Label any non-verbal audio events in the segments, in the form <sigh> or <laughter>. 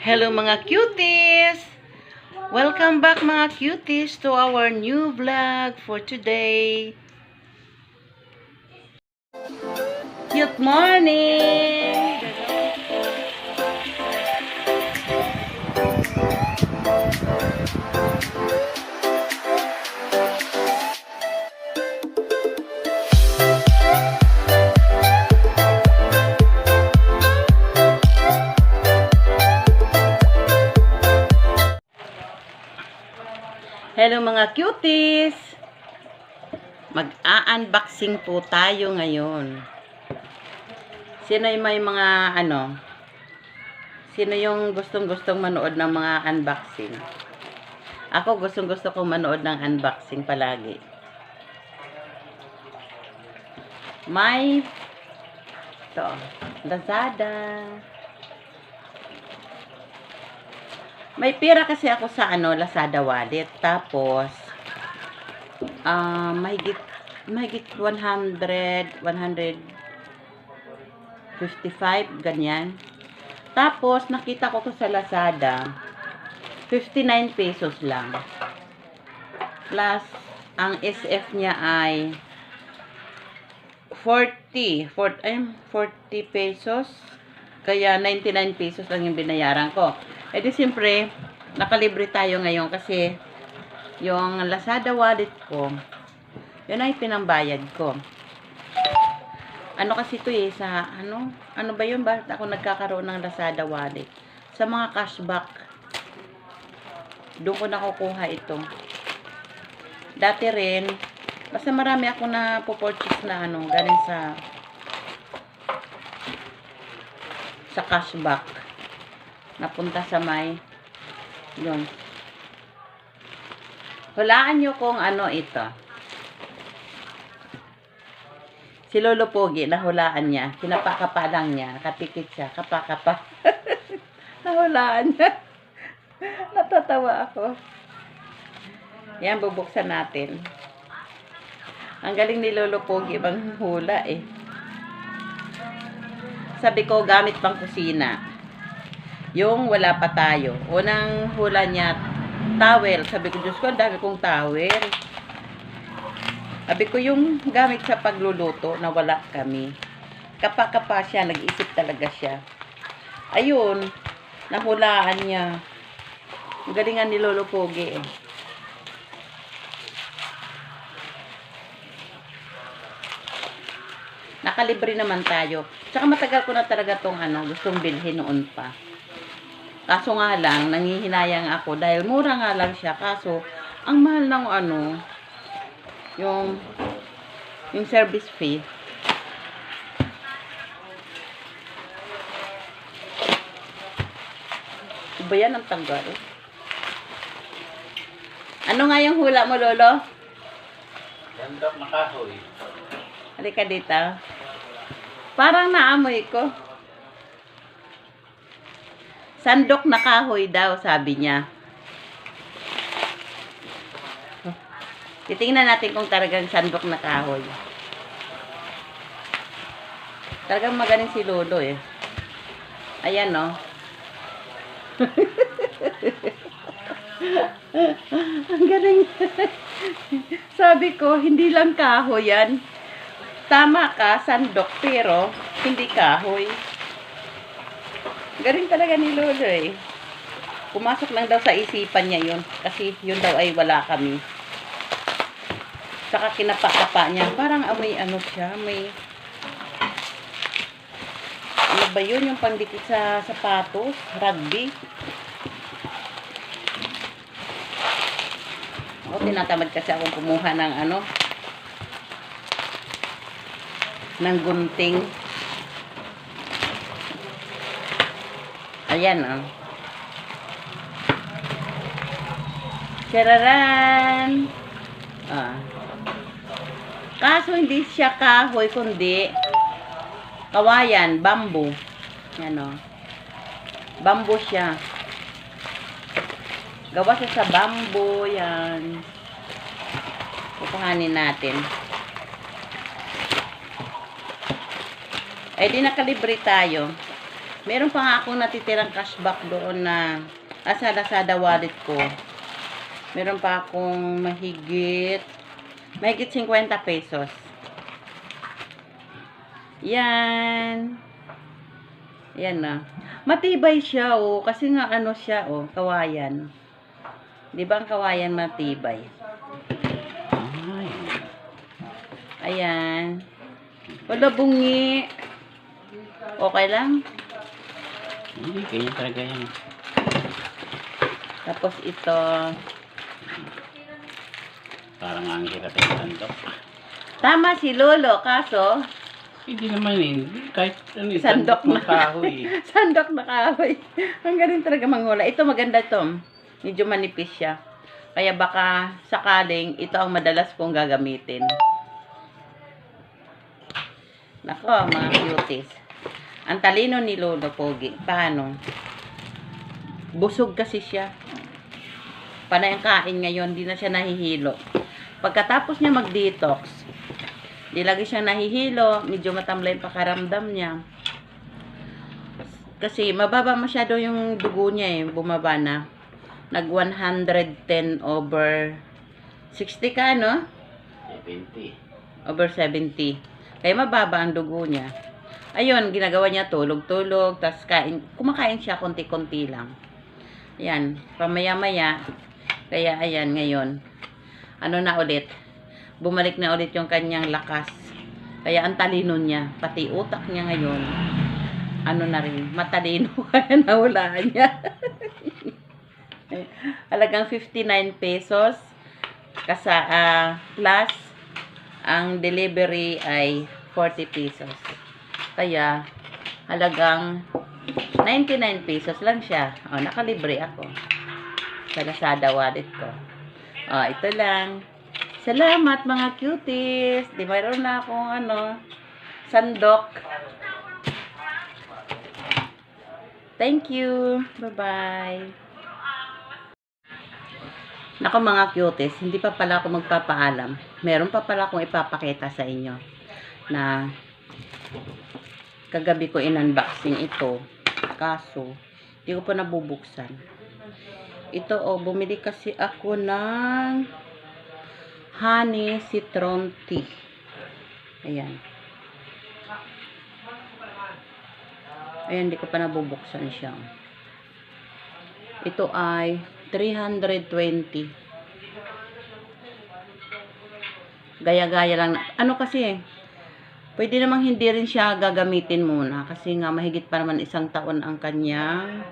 Hello mga cuties! Welcome back mga cuties to our new vlog for today. Good morning! Hello mga cuties! Mag-a-unboxing po tayo ngayon. Sino yung may mga ano? Sino yung gustong-gustong manood ng mga unboxing? Ako gustong-gusto kong manood ng unboxing palagi. May to Lazada. May pera kasi ako sa ano, Lazada wallet. Tapos, ah, mahigit, mahigit 100, 155, ganyan. Tapos, nakita ko to sa Lazada, 59 pesos lang. Plus, ang SF niya ay 40, 40, ay, 40 pesos. Kaya 99 pesos lang yung binayaran ko. E di siyempre, nakalibre tayo ngayon kasi yung Lazada wallet ko, yun ay pinambayad ko. Ano kasi ito eh, sa ano, ano ba yun? Bakit ako nagkakaroon ng Lazada wallet? Sa mga cashback, doon ko nakukuha ito. Dati rin, basta marami ako na purchase na ano, galing sa sa cashback napunta sa may yun. Hulaan nyo kung ano ito. Si Lolo Pogi nahulaan niya. Kinapakapa lang niya. Nakapikit siya. Kapakapa. <laughs> Nahulaan niya. <laughs> Natatawa ako. Yan bubuksan natin. Ang galing ni Lolo Pogi ibang hula eh. Sabi ko gamit pang kusina yung wala pa tayo. Unang hula niya, towel. Sabi ko, Diyos ko, ang dami kong towel. Sabi ko, yung gamit sa pagluluto na wala kami. Kapa-kapa siya, nag-isip talaga siya. Ayun, nahulaan niya. Ang galingan ni Lolo Pogi eh. Nakalibre naman tayo. Tsaka matagal ko na talaga tong ano, gustong bilhin noon pa. Kaso nga lang, nangihinayang ako dahil mura nga lang siya. Kaso, ang mahal ng ano, yung, yung service fee. Iba yan ang tanggal. Ano nga yung hula mo, Lolo? Gandang makahoy. Halika dito. Parang naamoy ko. Sandok na kahoy daw, sabi niya. Titingnan natin kung talagang sandok na kahoy. Talagang magaling si Lolo eh. Ayan no. <laughs> Ang galing. <laughs> sabi ko, hindi lang kahoy yan. Tama ka, sandok, pero hindi kahoy. Galing talaga ni Lolo eh. Pumasok lang daw sa isipan niya yun. Kasi yun daw ay wala kami. Saka kinapakapa niya. Parang amoy ano siya. May... Ano ba yun? Yung pandikit sa sapatos? Rugby? Ako tinatamad kasi akong kumuha ng ano ng gunting. Ayan, oh. Chararan! Ah. Kaso hindi siya kahoy, kundi kawayan, bamboo. Yan, oh. Bamboo siya. Gawa siya sa bamboo, yan. Kukuhanin natin. Eh, di nakalibre tayo. Meron pa nga akong natitirang cashback doon na ah, sa Lazada wallet ko. Meron pa akong mahigit mahigit 50 pesos. Yan. Yan na. Matibay siya, oh. Kasi nga, ano siya, oh. Kawayan. Di ba ang kawayan matibay? Ay. Ayan. Wala bungi. Okay lang. Hindi, ganyan talaga yan. Tapos ito. Parang ang hirap yung sandok. Tama si Lolo, kaso Hindi naman eh. Kahit ano, eh, Sandok na. ng kahoy. <laughs> sandok na kahoy. Ang galing talaga manghula. Ito maganda to. Medyo manipis siya. Kaya baka sakaling ito ang madalas kong gagamitin. Nako, mga cuties. Ang talino ni Lolo Pogi. Paano? Busog kasi siya. Panay ang kain ngayon, di na siya nahihilo. Pagkatapos niya mag-detox, di lagi siya nahihilo, medyo matamlay ang pakaramdam niya. Kasi mababa masyado yung dugo niya eh, bumaba na. Nag 110 over 60 ka, no? 70. Over 70. Kaya mababa ang dugo niya. Ayun, ginagawa niya tulog-tulog, tas kain, kumakain siya konti-konti lang. Ayan, pamaya-maya. Kaya ayan, ngayon, ano na ulit, bumalik na ulit yung kanyang lakas. Kaya ang talino niya, pati utak niya ngayon, ano na rin, matalino <laughs> kaya nahulaan niya. <laughs> Halagang 59 pesos kasa ah, plus ang delivery ay 40 pesos. Kaya halagang 99 pesos lang siya. O, nakalibre ako. Sa Lazada wallet ko. O, ito lang. Salamat mga cuties. Di mayroon na akong ano, sandok. Thank you. Bye-bye. Nako mga cuties, hindi pa pala ako magpapaalam. Meron pa pala akong ipapakita sa inyo na kagabi ko in-unboxing ito. Kaso, hindi ko pa nabubuksan. Ito oh, bumili kasi ako ng honey citron tea. Ayan. Ayan, hindi ko pa nabubuksan siya. Ito ay 320. Gaya-gaya lang. Ano kasi, pwede namang hindi rin siya gagamitin muna. Kasi nga, mahigit pa naman isang taon ang kanyang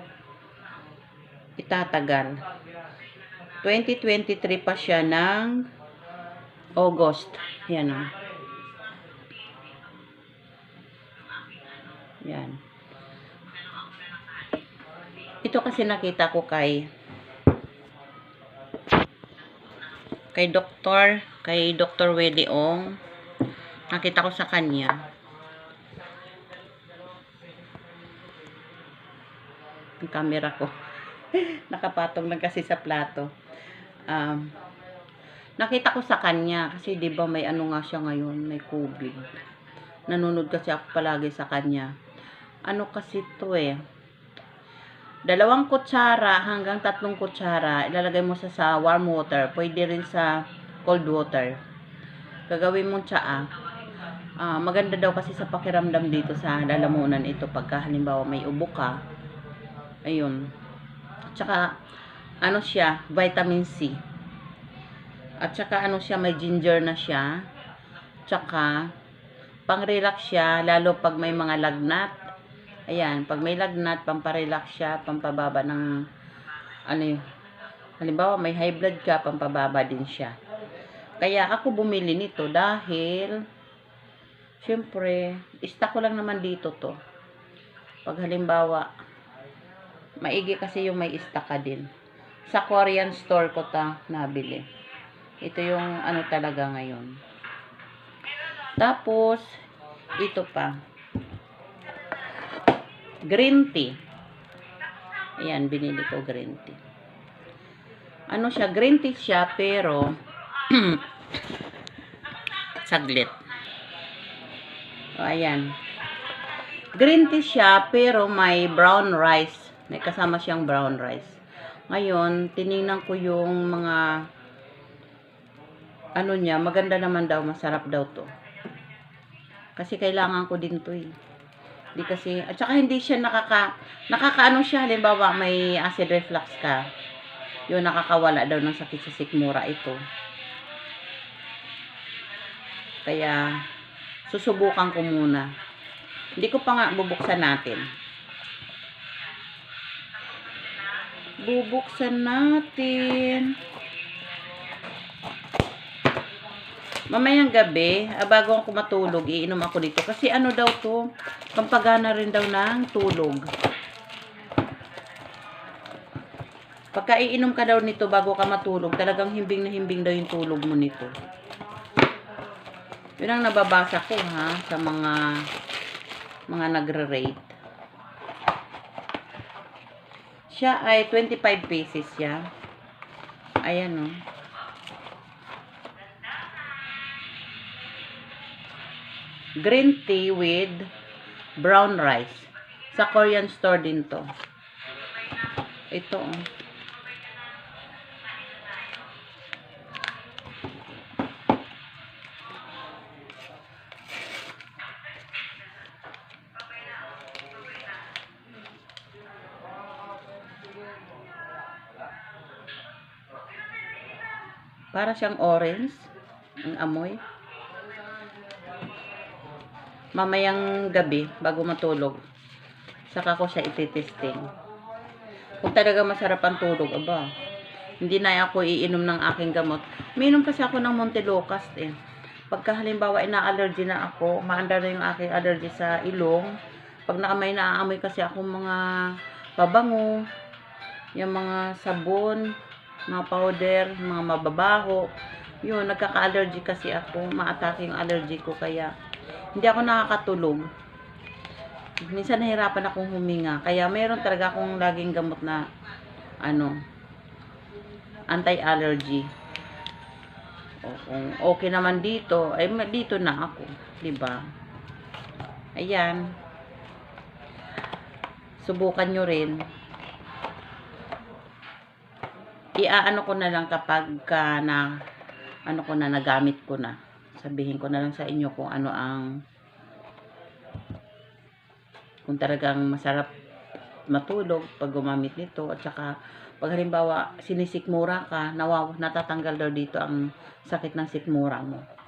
itatagal. 2023 pa siya ng August. Yan o. Yan. Ito kasi nakita ko kay kay doktor, kay Dr. Wedi Ong. Nakita ko sa kanya. Ang camera ko. <laughs> Nakapatong lang kasi sa plato. Um, nakita ko sa kanya kasi 'di ba may ano nga siya ngayon, may COVID. Nanonood kasi ako palagi sa kanya. Ano kasi to eh? dalawang kutsara hanggang tatlong kutsara, ilalagay mo sa, sa warm water. Pwede rin sa cold water. Gagawin mong tsaa. Ah, maganda daw kasi sa pakiramdam dito sa lalamunan ito pagka halimbawa may ubo ka. Ayun. At saka, ano siya, vitamin C. At saka ano siya, may ginger na siya. Tsaka, pang-relax siya, lalo pag may mga lagnat. Ayan, pag may lagnat, pamparelax siya, pampababa ng, ano yun, halimbawa may high blood ka, pampababa din siya. Kaya ako bumili nito dahil, syempre, stock ko lang naman dito to. Pag halimbawa, maigi kasi yung may stock ka din. Sa Korean store ko ta nabili. Ito yung ano talaga ngayon. Tapos, ito pa green tea. Ayan, binili ko green tea. Ano siya, green tea siya, pero <clears throat> saglit. O, ayan. Green tea siya, pero may brown rice. May kasama siyang brown rice. Ngayon, tiningnan ko yung mga ano niya, maganda naman daw, masarap daw to. Kasi kailangan ko din to eh. Hindi kasi, at saka hindi siya nakaka, nakakaano siya, halimbawa may acid reflux ka. Yun, nakakawala daw ng sakit sa sikmura ito. Kaya, susubukan ko muna. Hindi ko pa nga bubuksan natin. Bubuksan natin. Mamayang gabi, ah, bago ako matulog, iinom ako dito. Kasi ano daw to, pampagana rin daw ng tulog. Pagka iinom ka daw nito bago ka matulog, talagang himbing na himbing daw yung tulog mo nito. Yun ang nababasa ko ha, sa mga mga nagre-rate. Siya ay 25 pieces siya. Ayan oh. o. Green tea with brown rice. Sa Korean store din to. Ito oh. Para siyang orange. Ang amoy. Mamayang gabi, bago matulog, saka ko siya ititesting. Kung talaga masarap ang tulog, aba, hindi na ako iinom ng aking gamot. Minom kasi ako ng Montelocast eh. Pagka halimbawa ina-allergy na ako, maanda na yung aking allergy sa ilong. Pag nakamay naaamoy kasi ako mga pabango, yung mga sabon, mga powder, mga mababaho. Yun, nagkaka-allergy kasi ako. Ma-atake yung allergy ko kaya hindi ako nakakatulog. Minsan nahirapan akong huminga. Kaya mayroon talaga akong laging gamot na ano, anti-allergy. O, kung okay naman dito, ay dito na ako. 'di ba? Ayan. Subukan nyo rin. Iaano ko na lang kapag ka na ano ko na nagamit ko na. Sabihin ko na lang sa inyo kung ano ang kung talagang masarap matulog pag gumamit nito at saka pag halimbawa sinisikmura ka, nawaw, natatanggal daw dito ang sakit ng sikmura mo.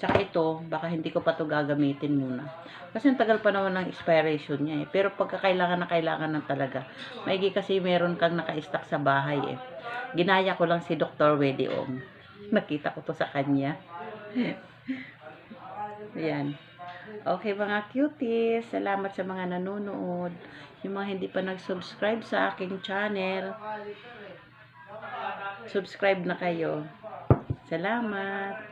Tsaka ito, baka hindi ko pa to gagamitin muna. Kasi ang tagal pa naman ng expiration niya eh. Pero pagka kailangan na kailangan na talaga. Maigi kasi meron kang naka-stock sa bahay eh. Ginaya ko lang si Dr. Weddy Ong. Nakita ko to sa kanya. <laughs> Ayan. Okay mga cuties, salamat sa mga nanonood. Yung mga hindi pa nag-subscribe sa aking channel, subscribe na kayo. Salamat.